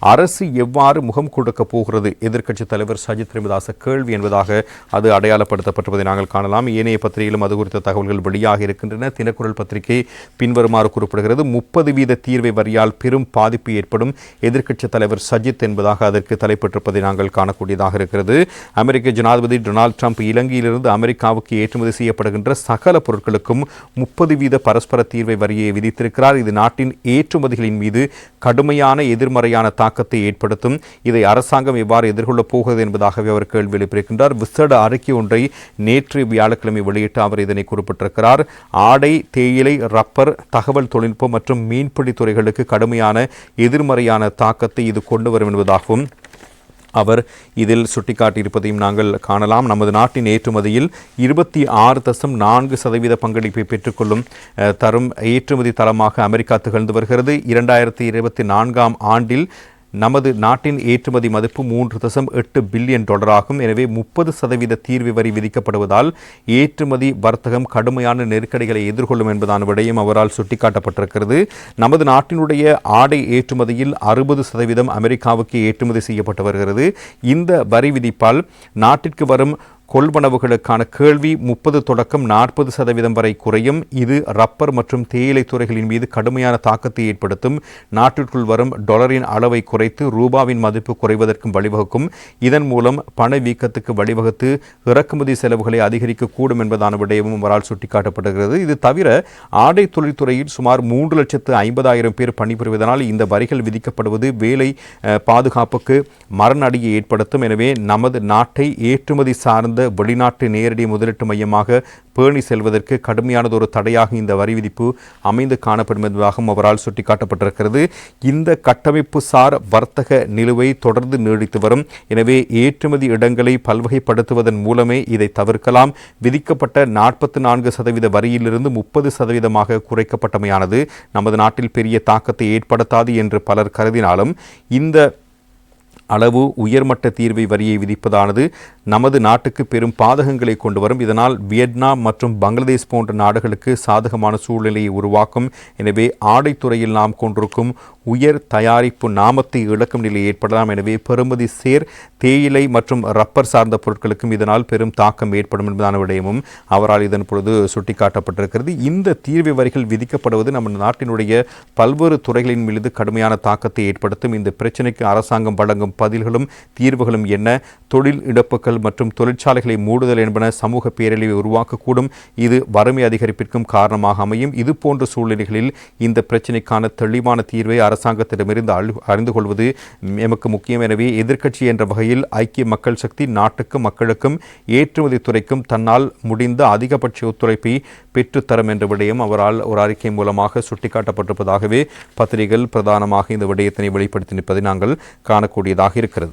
அரசு எவ்வாறு முகம் கொடுக்கப் போகிறது? எதிர்க்கட்சித் தலைவர் சஜித் பிரேமதாச கேள்வி என்பதாக அது அடையாளப்படுத்தப்பட்டிருப்பதை நாங்கள் காணலாம். ஏனைய பத்திரிகையிலும் அது குறித்த தகவல்கள் வெளியாக இருக்கின்றன. தினக்குரல் பத்திரிகை பின்வருமாறு குறிப்பிடுகிறது. முப்பது வீத தீர்வை வரியால் பெரும் பாதிப்பு ஏற்படும் எதிர்க்கட்சித் தலைவர் சஜித் என்பதாக அதற்கு தலைப்பட்டிருப்பதை நாங்கள் காணக்கூடியதாக இருக்கிறது. அமெரிக்க ஜனாதிபதி டொனால்ட் ட்ரம்ப் இலங்கையிலிருந்து அமெரிக்காவுக்கு ஏற்றுமதி செய்யப்படுகின்ற சகல பொருட்களுக்கும் முப்பது வீத பரஸ்பர தீர்வை வரியை விதித்திருக்கிறார். இது நாட்டின் ஏற்றுமதிகளின் மீது கடுமையான எதிர்மறையான தாக்கத்தை ஏற்படுத்தும். இதை அரசாங்கம் எவ்வாறு எதிர்கொள்ளப் போகிறது என்பதாகவே அவர் கேள்வி எழுப்பியிருக்கின்றார். விசேட அறிக்கை ஒன்றை நேற்று வியாழக்கிழமை வெளியிட்டு அவர் இதனை குறிப்பிட்டிருக்கிறார். ஆடை தேயிலை ரப்பர் தகவல் தொழில்நுட்பம் மற்றும் மீன்பிடி துறைகளுக்கு கடுமையான எதிர்மறையான தாக்கத்தை இது கொண்டு வரும் என்பதாகவும் அவர் இதில் சுட்டிக்காட்டியிருப்பதையும் நாங்கள் காணலாம். நமது நாட்டின் ஏற்றுமதியில் இருபத்தி ஆறு தசம் நான்கு சதவீத பங்களிப்பை பெற்றுக்கொள்ளும் தரும் ஏற்றுமதி தளமாக அமெரிக்கா திகழ்ந்து வருகிறது. இரண்டாயிரத்தி இருபத்தி நான்காம் ஆண்டில் நமது நாட்டின் ஏற்றுமதி மதிப்பு மூன்று தசம் எட்டு பில்லியன் டாலராகும். எனவே முப்பது சதவீத தீர்வு வரி விதிக்கப்படுவதால் ஏற்றுமதி வர்த்தகம் கடுமையான நெருக்கடிகளை எதிர்கொள்ளும் என்பதான விடயம் அவரால் சுட்டிக்காட்டப்பட்டிருக்கிறது. நமது நாட்டினுடைய ஆடை ஏற்றுமதியில் அறுபது சதவீதம் அமெரிக்காவுக்கு ஏற்றுமதி செய்யப்பட்டு வருகிறது. இந்த வரி விதிப்பால் நாட்டிற்கு வரும் கொள்வனவுகளுக்கான கேள்வி முப்பது தொடக்கம் நாற்பது சதவீதம் வரை குறையும். இது ரப்பர் மற்றும் தேயிலை துறைகளின் மீது கடுமையான தாக்கத்தை ஏற்படுத்தும். நாட்டிற்குள் வரும் டாலரின் அளவை குறைத்து ரூபாவின் மதிப்பு குறைவதற்கும் வழிவகுக்கும். இதன் மூலம் பணவீக்கத்துக்கு வழிவகுத்து இறக்குமதி செலவுகளை அதிகரிக்கக்கூடும் என்பதான விடயமும் அவரால் சுட்டிக்காட்டப்படுகிறது. இது தவிர ஆடை தொழில்துறையில் சுமார் மூன்று லட்சத்து ஐம்பதாயிரம் பேர் பணிபுரிவதனால் இந்த வரிகள் விதிக்கப்படுவது வேலை பாதுகாப்புக்கு மரணடியை ஏற்படுத்தும். எனவே நமது நாட்டை ஏற்றுமதி சார்ந்த வெளிநாட்டு நேரடி முதலீட்டு மையமாக பேணி செல்வதற்கு கடுமையானது ஒரு தடையாக இந்த வரி விதிப்பு அமைந்து காணப்படும் என்பதாகவும் அவரால் சுட்டிக்காட்டப்பட்டிருக்கிறது. இந்த கட்டமைப்பு சார் வர்த்தக நிலுவை தொடர்ந்து நீடித்து வரும். எனவே ஏற்றுமதி இடங்களை பல்வகைப்படுத்துவதன் மூலமே இதை தவிர்க்கலாம். விதிக்கப்பட்ட நாற்பத்தி நான்கு சதவீத வரியிலிருந்து முப்பது சதவீதமாக குறைக்கப்பட்டமையானது. நமது நாட்டில் பெரிய தாக்கத்தை ஏற்படுத்தாது என்று பலர் கருதினாலும் இந்த அளவு உயர்மட்ட தீர்வை வரியை விதிப்பதானது. நமது நாட்டுக்கு பெரும் பாதகங்களை கொண்டு வரும். இதனால் வியட்நாம் மற்றும் பங்களாதேஷ் போன்ற நாடுகளுக்கு சாதகமான சூழ்நிலையை உருவாக்கும். எனவே ஆடைத்துறையில் நாம் கொண்டிருக்கும் உயர் தயாரிப்பு நாமத்தை இழக்கும் நிலை ஏற்படலாம். எனவே பெறுமதி சேர் தேயிலை மற்றும் ரப்பர் சார்ந்த பொருட்களுக்கும் இதனால் பெரும் தாக்கம் ஏற்படும் என்பதான விடயமும் அவரால் இதன் பொழுது சுட்டிக்காட்டப்பட்டிருக்கிறது. இந்த தீர்வு வரிகள் விதிக்கப்படுவது நம்ம நாட்டினுடைய பல்வேறு துறைகளின் மீது கடுமையான தாக்கத்தை ஏற்படுத்தும். இந்த பிரச்சினைக்கு அரசாங்கம் வழங்கும் பதில்களும் தீர்வுகளும் என்ன? தொழில் இழப்புகள் மற்றும் தொழிற்சாலைகளை மூடுதல் என்பன சமூக பேரழிவை உருவாக்கக்கூடும். இது வறுமை அதிகரிப்பிற்கும் காரணமாக அமையும். இது போன்ற சூழ்நிலைகளில் இந்த பிரச்சினைக்கான தெளிவான தீர்வை அரசாங்கத்திடமிருந்து அறிந்து கொள்வது எமக்கு முக்கியம். எனவே எதிர்க்கட்சி என்ற வகையில் ஐக்கிய மக்கள் சக்தி நாட்டுக்கும் மக்களுக்கும் ஏற்றுமதி துறைக்கும் தன்னால் முடிந்த அதிகபட்ச ஒத்துழைப்பை பெற்றுத்தரும் என்ற விடயம் அவரால் ஒரு அறிக்கை மூலமாக சுட்டிக்காட்டப்பட்டிருப்பதாகவே பத்திரிகைகள் பிரதானமாக இந்த விடயத்தினை வெளிப்படுத்தி நிற்பதை நாங்கள் காணக்கூடியதாக இருக்கிறது